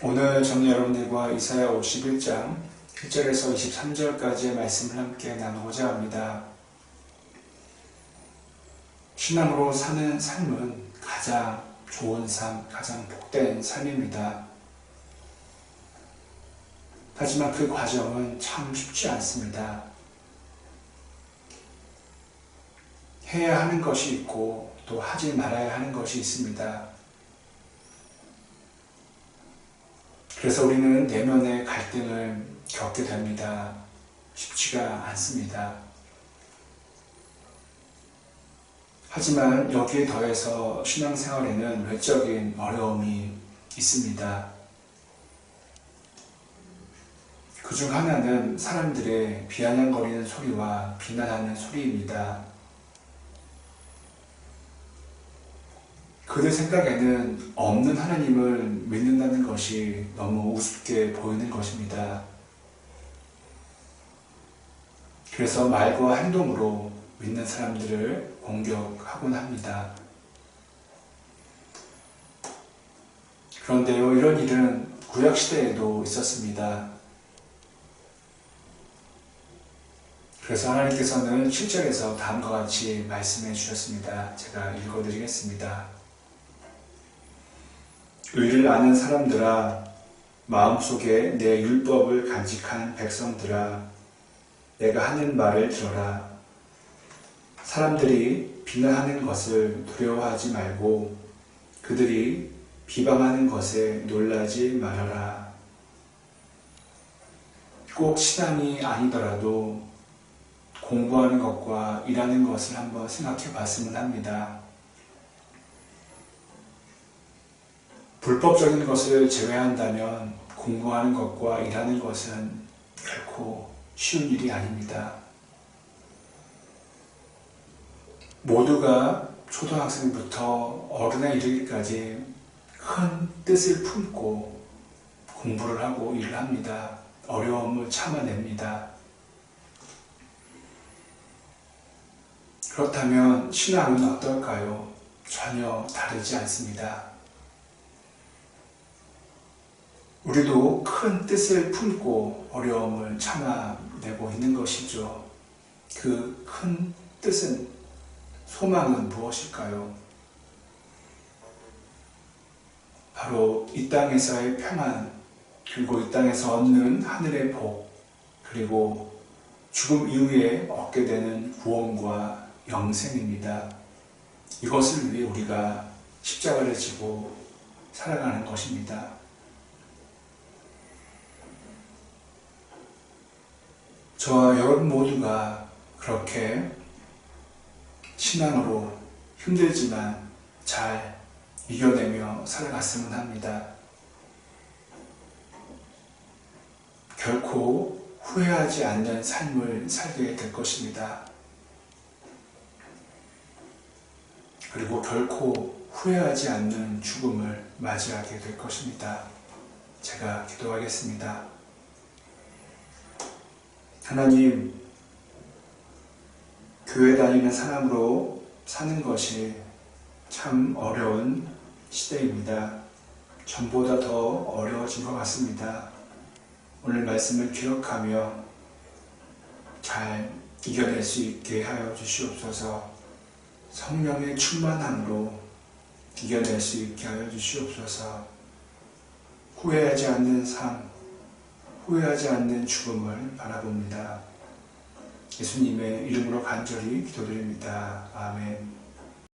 오늘 저는 여러분들과 이사야 51장 1절에서 23절까지의 말씀을 함께 나누고자 합니다. 신앙으로 사는 삶은 가장 좋은 삶, 가장 복된 삶입니다. 하지만 그 과정은 참 쉽지 않습니다. 해야 하는 것이 있고 또 하지 말아야 하는 것이 있습니다. 그래서 우리는 내면의 갈등을 겪게 됩니다. 쉽지가 않습니다. 하지만 여기에 더해서 신앙생활에는 외적인 어려움이 있습니다. 그 중 하나는 사람들의 비아냥거리는 소리와 비난하는 소리입니다. 그들 생각에는 없는 하나님을 믿는다는 것이 너무 우습게 보이는 것입니다. 그래서 말과 행동으로 믿는 사람들을 공격하곤 합니다. 그런데요, 이런 일은 구약시대에도 있었습니다. 그래서 하나님께서는 7절에서 다음과 같이 말씀해 주셨습니다. 제가 읽어드리겠습니다. 의를 아는 사람들아, 마음속에 내 율법을 간직한 백성들아, 내가 하는 말을 들어라. 사람들이 비난하는 것을 두려워하지 말고 그들이 비방하는 것에 놀라지 말아라. 꼭 신앙이 아니더라도 공부하는 것과 일하는 것을 한번 생각해 봤으면 합니다. 불법적인 것을 제외한다면 공부하는 것과 일하는 것은 결코 쉬운 일이 아닙니다. 모두가 초등학생부터 어른에 이르기까지 큰 뜻을 품고 공부를 하고 일을 합니다. 어려움을 참아냅니다. 그렇다면 신앙은 어떨까요? 전혀 다르지 않습니다. 우리도 큰 뜻을 품고 어려움을 참아내고 있는 것이죠. 그 큰 뜻은, 소망은 무엇일까요? 바로 이 땅에서의 평안, 그리고 이 땅에서 얻는 하늘의 복, 그리고 죽음 이후에 얻게 되는 구원과 영생입니다. 이것을 위해 우리가 십자가를 지고 살아가는 것입니다. 저와 여러분 모두가 그렇게 신앙으로 힘들지만 잘 이겨내며 살아갔으면 합니다. 결코 후회하지 않는 삶을 살게 될 것입니다. 그리고 결코 후회하지 않는 죽음을 맞이하게 될 것입니다. 제가 기도하겠습니다. 하나님, 교회 다니는 사람으로 사는 것이 참 어려운 시대입니다. 전보다 더 어려워진 것 같습니다. 오늘 말씀을 기억하며 잘 이겨낼 수 있게 하여 주시옵소서 성령의 충만함으로 이겨낼 수 있게 하여 주시옵소서 후회하지 않는 삶, 후회하지 않는 죽음을 바라봅니다. 예수님의 이름으로 간절히 기도드립니다. 아멘.